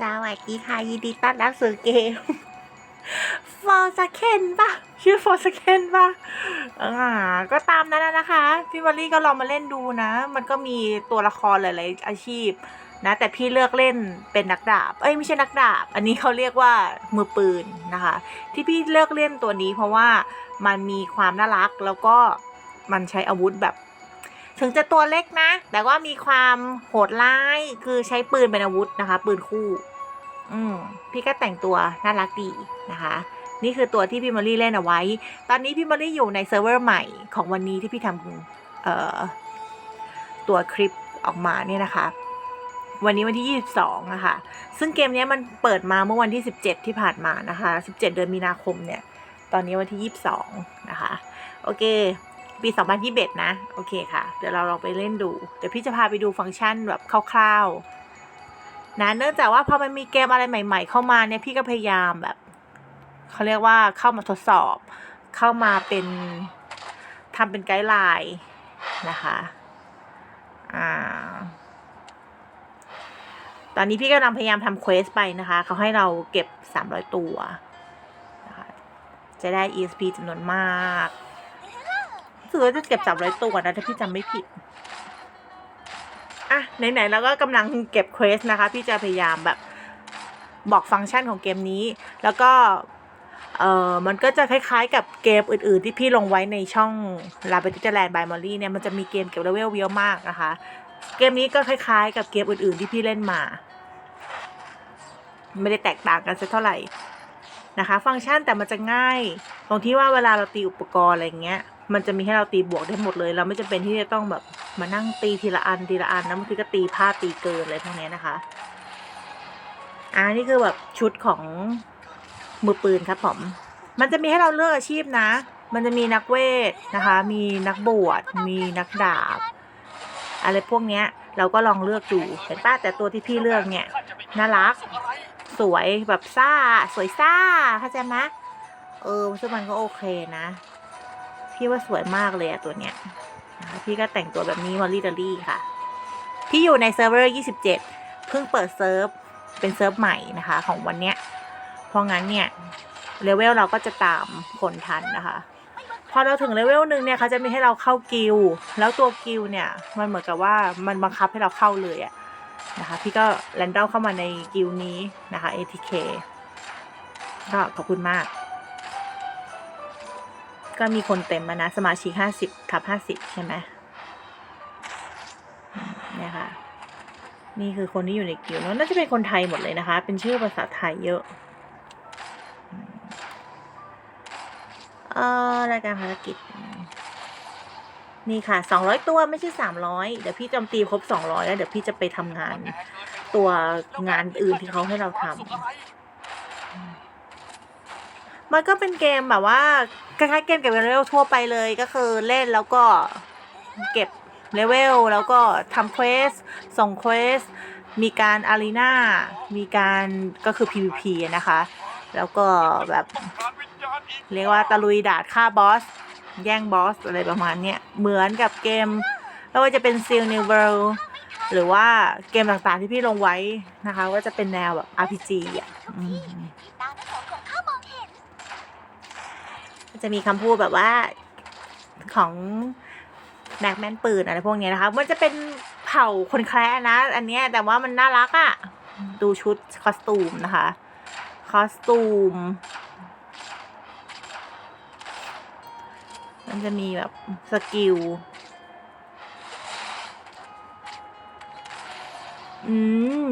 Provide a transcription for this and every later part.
สวัสดีค่ะยินดีต้อนรับสู่เกมฟอร์สเคนป่ะ ชื่อฟอร์สเคนปะอ่าก็ตามนั้นนะนะคะ พี่วอลลี่ก็ลองมาเล่นดูนะ มันก็มีตัวละครหลายๆอาชีพนะ แต่พี่เลือกเล่นเป็นนักดาบ เอ้ยไม่ใช่นักดาบ อันนี้เขาเรียกว่ามือปืนนะคะ ที่พี่เลือกเล่นตัวนี้เพราะว่ามันมีความน่ารักแล้วก็มันใช้อาวุธแบบ ถึงจะตัวเล็กนะ แต่ว่ามีความโหดร้ายคือใช้ปืนเป็นอาวุธนะคะ ปืนคู่ อืมพี่ก็แต่งตัวน่ารักดีนะคะ นี่คือตัวที่พี่มอลลี่เล่นเอาไว้ ตอนนี้พี่มอลลี่อยู่ในเซิร์ฟเวอร์ใหม่ของวันนี้ที่พี่ทำเอ่อตัวคลิปออกมาเนี่ยนะคะ วันนี้วันที่ 22นะคะซึ่งเกมนี้มันเปิดมาเมื่อวันที่ 17 ที่ผ่านมานะคะ 17 เดือนมีนาคมเนี่ย ตอนนี้วันที่ 22 นะคะ โอเค ปี 2021 นะ โอเคค่ะ เดี๋ยวเราลองไปเล่นดู เดี๋ยวพี่จะพาไปดูฟังก์ชันแบบคร่าวๆ นะ เนื่องจากว่าพอมันมีเกมอะไรใหม่ ๆ เข้ามาเนี่ย พี่ก็พยายามแบบ เขาเรียกว่าเข้ามาทดสอบ เข้ามาเป็นทำเป็นไกด์ไลน์นะคะ อ่า ตอนนี้พี่กำลังพยายามทำเควสไปนะคะ เขาให้เราเก็บ 300 ตัวะะจะได้ ESP จำนวนมาก สึกว่าจะเก็บ300ตัวนะถ้าพี่จำไม่ผิด อะไหนๆเราก็กำลังเก็บเควสนะคะ พี่จะพยายามแบบบอกฟังก์ชันของเกมนี้ แล้วก็เออมันก็จะคล้ายๆกับเกมอื่นๆ ที่พี่ลงไว้ในช่อง l a b y r i n t h Land by Molly เนี่ยมันจะมีเกมเก็บเลเวลเยอะมากนะคะ เกมนี้ก็คล้ายๆ กับเกมอื่นๆ ที่พี่เล่นมา ไม่ได้แตกต่างกันสักเท่าไหร่นะคะ ฟังก์ชันแต่มันจะง่าย ตรงที่ว่าเวลาเราตีอุปกรณ์อะไรเงี้ย มันจะมีให้เราตีบวกได้หมดเลย เราไม่จำเป็นที่จะต้องแบบมานั่งตีทีละอันทีละอันนะบางทีก็ตีพลาดตีเกินอะไรพวกเนี้ยนะคะอ่านี่คือแบบชุดของมือปืนครับผมมันจะมีให้เราเลือกอาชีพนะ มันจะมีนักเวทนะคะ มีนักบวช มีนักดาบ อะไรพวกเนี้ย เราก็ลองเลือกดู เห็นป้าแต่ตัวที่พี่เลือกเนี่ยน่ารัก สวยแบบซ่า สวยซ่าเข้าใจไหมเออซึ่งมันก็โอเคนะ พี่ว่าสวยมากเลยอะตัวเนี้ยนะคะพี่ก็แต่งตัวแบบนี้มอลลี่ดอลี่ค่ะ พี่อยู่ในเซิร์ฟเวอร์ 27 เพิ่งเปิดเซิร์ฟ เป็นเซิร์ฟใหม่นะคะ ของวันเนี้ย เพราะงั้นเนี่ยเลเวลเราก็จะตามคนทันนะคะ พอเราถึงเลเวลหนึ่งเนี่ยเขาจะมีให้เราเข้ากิลแล้วตัวกิลเนี่ยมันเหมือนกับว่ามันบังคับให้เราเข้าเลยอะนะคะพี่ก็แรนดอมเข้ามาในกิลนี้นะคะ ATK ก็ขอบคุณมาก ก็มีคนเต็มมานะ สมาชิกห้าสิบทับห้าสิบใช่ไหมเนี่ยค่ะ นี่คือคนที่อยู่ในกิลด์น่าจะเป็นคนไทยหมดเลยนะคะ เป็นชื่อภาษาไทยเยอะเอ่อรายการภารกิจ นี่ค่ะสองร้อยตัวไม่ใช่สามร้อยเดี๋ยวพี่จำตีครบสองร้อยแล้วเดี๋ยวพี่จะไปทำงาน ตัวงานอื่นที่เขาให้เราทำมันก็เป็นเกมแบบว่า คล้ายๆเกมเก็บเลเวลทั่วไปเลยก็คือเล่นแล้วก็เก็บเลเวลแล้วก็ทำเควสส่งเควสมีการอารีนามีการก็คือ PVP นะคะ แล้วก็แบบ เรียกว่าตะลุยดาดฆ่าบอส แย่งบอส อะไรประมาณเนี้ย เหมือนกับเกมไม่ว่าจะเป็น Seal New World หรือว่าเกมต่างๆที่พี่ลงไว้นะคะ ว่าจะเป็นแนวแบบ RPG อะอืม ตาทั้งสองของข้ามองเห็น มัน จะมีคำพูดแบบว่าของแม็กแมนปืนอะไรพวกนี้นะคะ มันจะเป็นเผ่าคนแคร์นะ อันเนี้ยแต่ว่ามันน่ารักอะ่ะ ดูชุดคอสตูมนะคะ คอสตูม มันจะมีแบบสกิล อืม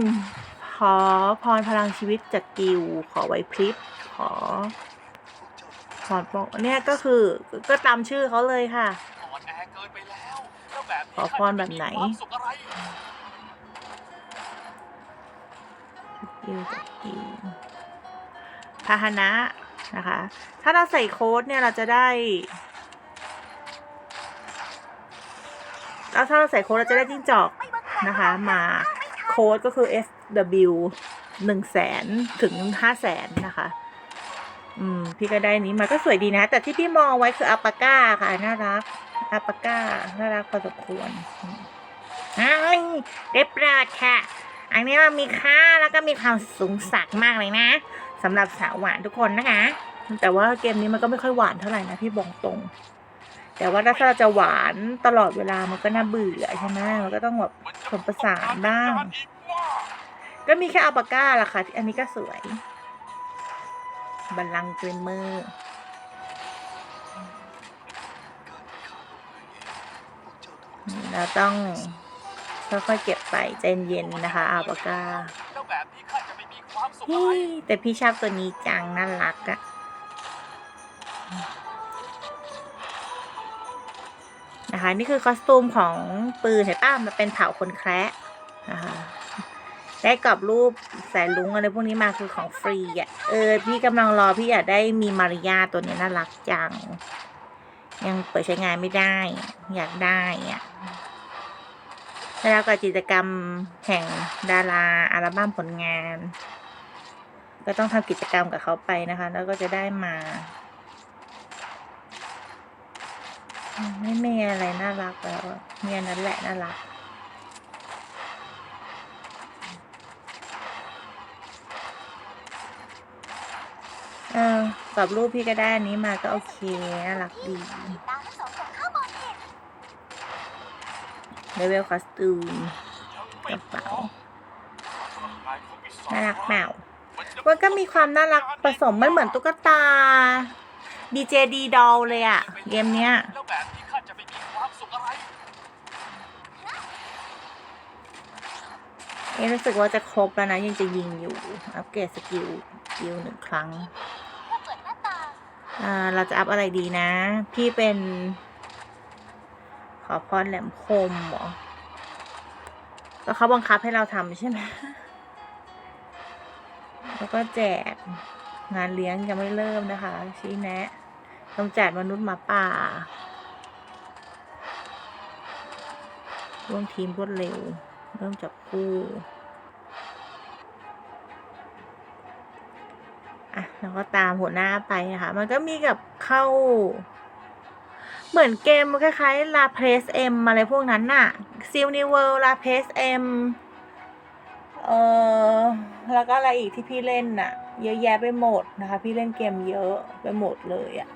ขอพรพลังชีวิตจากกิลขอไว้พริบ ขอ ขอบอกเนี่ยก็คือก็ตามชื่อเขาเลยค่ะ อ่อนแอเกินไปแล้วแล้วแบบขอพรแบบไหนความสุขอะไรกิลจากกิลพาหนะนะคะ ถ้าเราใส่โค้ดเนี่ยเราจะได้แล้วถ้าเราใส่โค้ดเราจะได้จิ้งจอกนะคะมาโค้ดก็คือ FW หนึ่งแสนถึงห้าแสนนะคะ อืม พี่ก็ได้นี้มาก็สวยดีนะ แต่ที่พี่มองไว้คืออัปาก้าค่ะ น่ารักอัปาก้า น่ารักพอสมควรอืมอ้ายได้โปรดค่ะ อันนี้มันมีค่าแล้วก็มีความสูงสักมากเลยนะสำหรับสาวหวานทุกคนนะคะ แต่ว่าเกมนี้มันก็ไม่ค่อยหวานเท่าไหร่นะพี่บอกตรง แต่ว่าถ้าเราจะหวานตลอดเวลามันก็น่าเบื่อใช่ไหมมันก็ต้องแบบผสมประสานบ้าง ก็มีแค่อัปาก้าละค่ะที่อันนี้ก็สวย บัลลังก์เกรมเมอร์เราต้องค่อยๆเก็บไปใจเย็นนะคะอัลปากาแล้วแบาจะไม่มีควาฮ้อะไรยแต่พี่ชอบตัวนี้จัง น่ารักอะนะคะ นี่คือคอสตูมของปืนเห็นป้ามันเป็นเผาคนแคระนะคะ ได้กรอบรูปสายลุงอะไรพวกนี้มาคือของฟรีอะ เออ พี่กำลังรอพี่อยากได้มีมาริยาตัวนี้น่ารักจัง ยังเปิดใช้งานไม่ได้ อยากได้อะแล้วก็กิจกรรมแห่งดาราอัลบั้มผลงาน ก็ต้องทำกิจกรรมกับเขาไปนะคะ แล้วก็จะได้มา ไม่มีอะไรน่ารักแล้วอะมีอันนั้นแหละน่ารัก เออกับรูปพี่ก็ได้อันนี้มาก็โอเคน่ารักดีเลเวลคอสตูมกระเป๋าน่ารักเปล่ามันก็มีความน่ารักผสมมันเหมือนตุ๊กตา DJD doll เลยอะเกมเนี้ยแล้วแบบนี้ข้าจะไม่มีความสุขอะไรเอะรู้สึกว่าจะครบแล้วนะยังจะยิงอยู่ อัปเกรดสกิลสกิลหนึ่งครั้ง เราจะอัพอะไรดีนะ พี่เป็น ขอพรแหลมคมเหรอแล้วเขาบังคับให้เราทำใช่ไหมแล้วก็แจกงานเลี้ยงยังไม่เริ่มนะคะ ชี้แนะกำจัดมนุษย์หมาป่าร่วมทีมรวดเร็ว เริ่มจับคู่ อะแล้วก็ตามหัวหน้าไปนะคะ มันก็มีกับเข้า เหมือนเกมคล้ายๆ La p r e s M อะไรพวกนั้นน่ะ s i l n i w o r l d La p r e s M เออแล้วก็อะไรอีกที่พี่เล่นน่ะ เยอะแยะไปหมดนะคะ พี่เล่นเกมเยอะไปหมดเลยอะ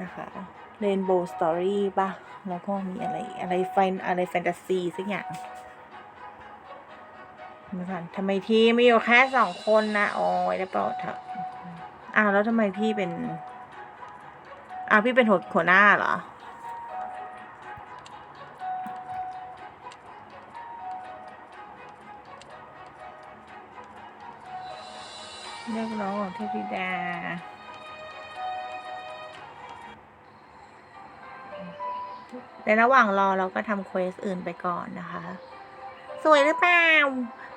นะคะ Rainbow Story ป่ะ แล้วก็มีอะไรอะไรแฟนอะไรแฟนตาซีสักอย่าง นะคะทำไมทีมมีอยู่แค่สองคนนะโอ้ยได้โปรดเถอะอ้าวแล้วทำไมพี่เป็นอ้าวพี่เป็นหัวหัวหน้าเหรอเรียกร้องของเทพธิดาในระหว่างรอเราก็ทำเควสอื่นไปก่อนนะคะ สวยหรือเปล่า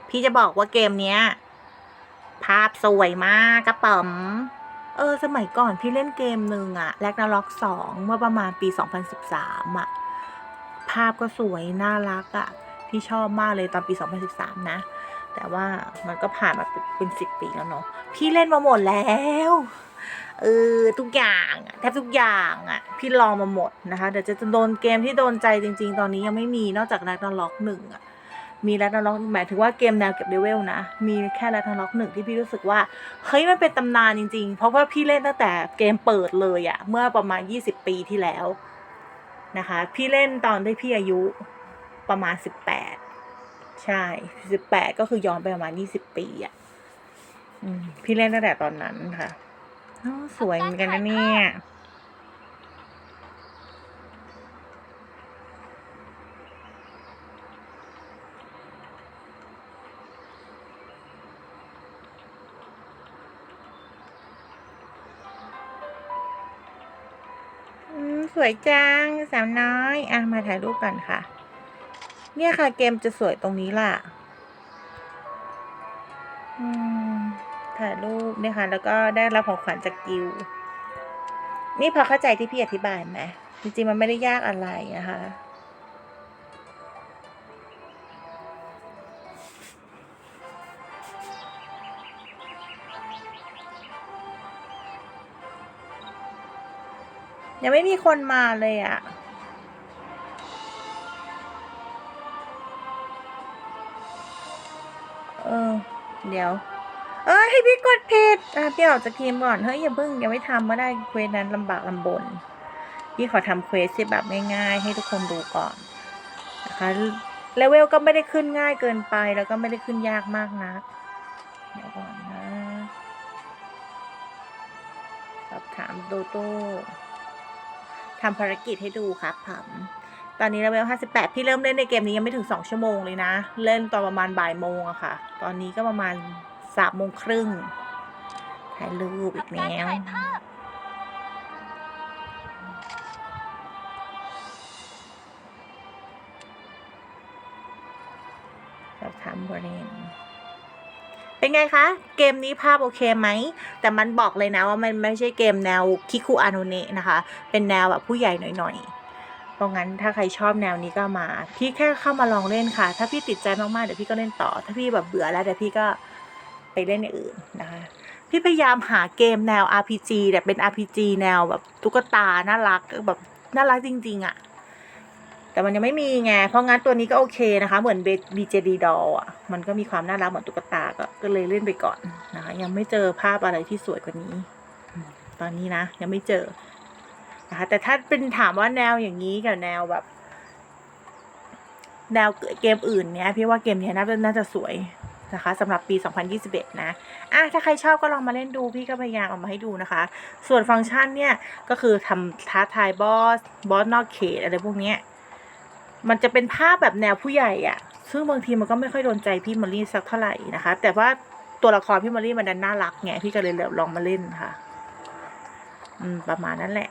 พี่จะบอกว่าเกมเนี้ย ภาพสวยมากกระป๋อม เออ สมัยก่อนพี่เล่นเกมหนึ่งอะแลกนาล็อกสองเมื่อประมาณปี 2013อะภาพก็สวยน่ารักอะพี่ชอบมากเลยตอนปี 2013 นะ แต่ว่ามันก็ผ่านมาเป็นสิบปีแล้วเนาะพี่เล่นมาหมดแล้วเออทุกอย่างแทบทุกอย่างอะพี่ลองมาหมดนะคะเดี๋ยวจะโดนเกมที่โดนใจจริง ๆ ตอนนี้ยังไม่มีนอกจากแลกนาล็อกหนึ่งอะ มีแรดนาล็อกหมายถึงว่าเกมแนวเก็บเลเวลนะ มีแค่แรดนาล็อกหนึ่งที่พี่รู้สึกว่า เฮ้ย มันเป็นตำนานจริง ๆ เพราะว่าพี่เล่นตั้งแต่เกมเปิดเลยอะเมื่อประมาณ 20 ปีที่แล้วนะคะ พี่เล่นตอนที่พี่อายุประมาณ 18 ใช่ 18 ก็คือย้อนไปประมาณ 20 ปีอะอืมพี่เล่นตั้งแต่ตอนนั้นค่ะอ้าวสวยเหมือนกันนะเนี่ย วยจัง สาวน้อย อะ มาถ่ายรูปกันค่ะ เนี่ยค่ะ เกมจะสวยตรงนี้ล่ะถ่ายรูปเนี่ยค่ะ แล้วก็ได้รับของขวัญจากกิว นี่พอเข้าใจที่พี่อธิบายไหมจริงๆมันไม่ได้ยากอะไรนะคะ ยังไม่มีคนมาเลยอะ เออ เดี๋ยว เอ้ยให้พี่กดผิดอะพี่ออกจากทีมก่อน เฮ้ยอย่าเพิ่งยังไม่ทำมาได้เควสนั้นลำบากลำบน พี่ขอทำเควสที่แบบง่ายๆ ให้ทุกคนดูก่อนนะคะเลเวลก็ไม่ได้ขึ้นง่ายเกินไปแล้วก็ไม่ได้ขึ้นยากมากนัก เดี๋ยวก่อนนะสอบถามโดโต้ ทำภารกิจให้ดูครับผมตอนนี้เลเวล58 พี่เริ่มเล่นในเกมนี้ยังไม่ถึง 2 ชั่วโมงเลยนะ เล่นตอนประมาณบ่ายโมงอะค่ะ ตอนนี้ก็ประมาณ3โมงครึ่งถ่ายรูปอีกทำการแล้วถ่ายภาพสอบถามบริเวณ เป็นไงคะ เกมนี้ภาพโอเคไหม แต่มันบอกเลยนะว่ามันไม่ใช่เกมแนวคิคุอานุเนะนะคะ เป็นแนวแบบผู้ใหญ่หน่อยๆ เพราะงั้นถ้าใครชอบแนวนี้ก็มา พี่แค่เข้ามาลองเล่นค่ะ ถ้าพี่ติดใจมากๆ เดี๋ยวพี่ก็เล่นต่อ ถ้าพี่แบบเบื่อแล้วเดี๋ยวพี่ก็ไปเล่นอย่างอื่นนะคะ พี่พยายามหาเกมแนว RPG แต่เป็น RPG แนวแบบตุ๊กตา น่ารักแบบน่ารักจริง ๆอะ่ะ แต่มันยังไม่มีไง เพราะงั้นตัวนี้ก็โอเคนะคะ เหมือน BJD doll อะ มันก็มีความน่ารักเหมือนตุ๊กตาก็ก็เลยเล่นไปก่อนนะคะ ยังไม่เจอภาพอะไรที่สวยกว่านี้ ตอนนี้นะ ยังไม่เจอนะคะ แต่ถ้าเป็นถามว่าแนวอย่างนี้กับแนวแบบ แนวเกมอื่นเนี้ยพี่ว่าเกมเนี้ยน่าจะน่าจะสวยนะคะสำหรับปี 2021 นะอะถ้าใครชอบก็ลองมาเล่นดูพี่ก็พยายามเอามาให้ดูนะคะ ส่วนฟังก์ชันเนี่ย ก็คือทำท้าทายบอส บอสนอกเขตอะไรพวกเนี้ย มันจะเป็นภาพแบบแนวผู้ใหญ่อะซึ่งบางทีมันก็ไม่ค่อยโดนใจพี่มารีสักเท่าไหร่นะคะ แต่ว่าตัวละครพี่มารีมันดันน่ารักไงพี่ก็เลยลองมาเล่นค่ะ อืม ประมาณนั้นแหละ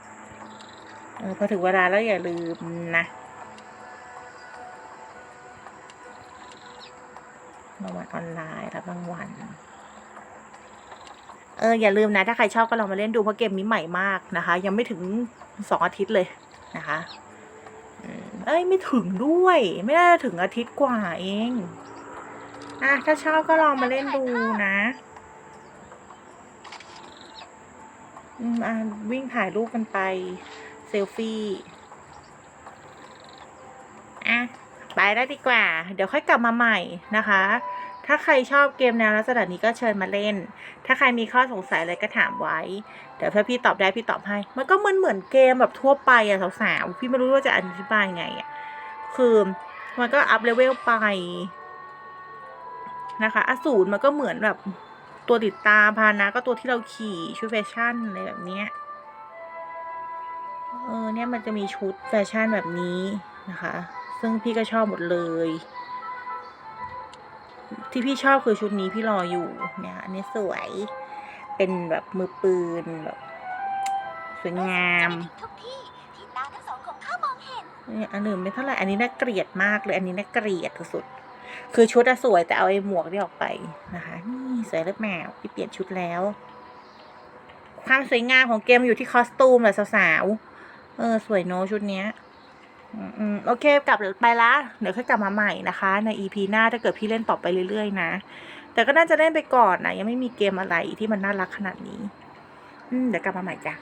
อพอถึงเวลาแล้วอย่าลืมนะรางวัลออนไลน์รับรางวัลเอออย่าลืมนะ ถ้าใครชอบก็ลองมาเล่นดูเพราะเกมนี้ใหม่มากนะคะ ยังไม่ถึงสองอาทิตย์เลยนะคะ เอ้ยไม่ถึงด้วย ไม่น่าจะถึงอาทิตย์กว่าเอง อะ ถ้าชอบก็ลองมาเล่นดูนะอืมอะวิ่งถ่ายรูปกันไป เซลฟี่อะไปได้ดีกว่า เดี๋ยวค่อยกลับมาใหม่นะคะ ถ้าใครชอบเกมแนวลักษณะนี้ก็เชิญมาเล่น ถ้าใครมีข้อสงสัยอะไรก็ถามไว้ เดี๋ยวถ้าพี่ตอบได้พี่ตอบให้ มันก็เหมือนเหมือนเกมแบบทั่วไปอะสาวๆ พี่ไม่รู้ว่าจะอธิบายไงอะคือมันก็อัพเลเวลไปนะคะ อสูรมันก็เหมือนแบบตัวติดตามพานะก็ตัวที่เราขี่ชุดแฟชั่นอะไรแบบเนี้ย เออเนี่ยมันจะมีชุดแฟชั่นแบบนี้นะคะ ซึ่งพี่ก็ชอบหมดเลย ที่พี่ชอบคือชุดนี้พี่รออยู่เนี่ยอันนี้สวย เป็นแบบมือปืนแบบสวยงามจะไปถึงทุกที่ที่ตาทั้งสองของข้ามองเห็นเนี่ยอันอื่นไม่เท่าไหร่อันนี้น่าเกลียดมากเลยอันนี้น่าเกลียดสุดคือชุดอะสวยแต่เอาไอ้หมวกนี่ออกไปนะคะนี่สวยเลือดแมวพี่เปลี่ยนชุดแล้ว ความสวยงามของเกมอยู่ที่คอสตูมแหละสาวๆเออสวยโนอะชุดเนี้ย โอเคกลับไปละเดี๋ยวค่อยกลับมาใหม่นะคะ ใน EP หน้าถ้าเกิดพี่เล่นต่อไปเรื่อยๆ นะ แต่ก็น่าจะเล่นไปก่อนนะ ยังไม่มีเกมอะไรที่มันน่ารักขนาดนี้ อืมเดี๋ยวกลับมาใหม่จ้ะ